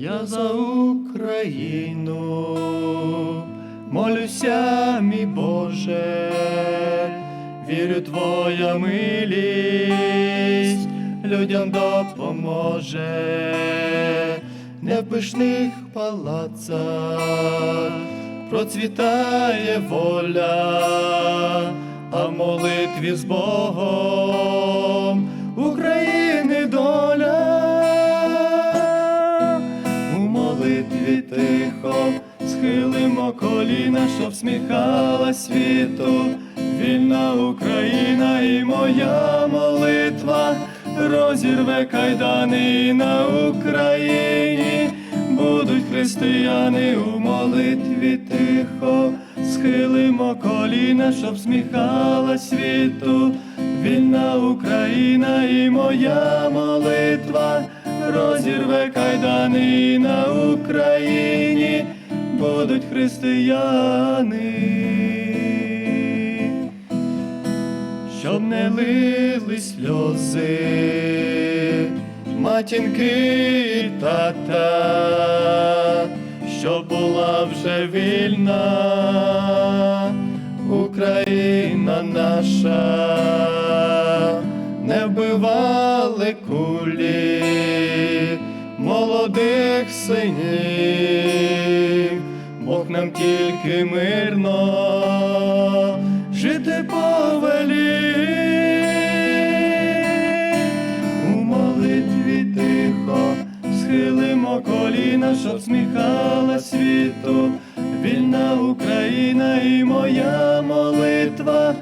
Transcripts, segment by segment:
Я за Україну. Молюся, мій Боже, вірю, Твоя милість людям допоможе, не в пишних палацах процвітає воля, а молитві з Богом коліна, щоб сміхала світу, вільна Україна і моя молитва. Розірве кайдани і на Україні. Будуть християни у молитві тихо, схилимо коліна, щоб сміхала світу, вільна Україна і моя молитва. Розірве кайдани на Україні будуть християни, щоб не лили сльози, матінки тата, щоб була вже вільна Україна наша, не вбивали кулі молодих синів, Бог нам тільки мирно жити повелів. У молитві тихо схилимо коліна, щоб сміхала світу, вільна Україна і моя молитва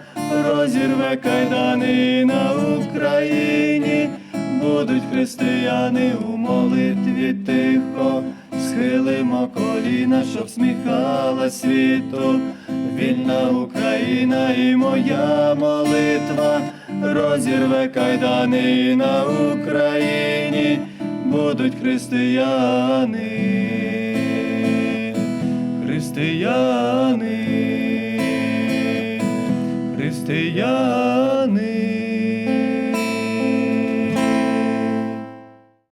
розірве кайдани на Україні. Будуть християни у молитві тихо, коліна, щоб сміхала світу, вільна Україна і моя молитва. Розірве кайдани і на Україні. Будуть християни, християни, християни.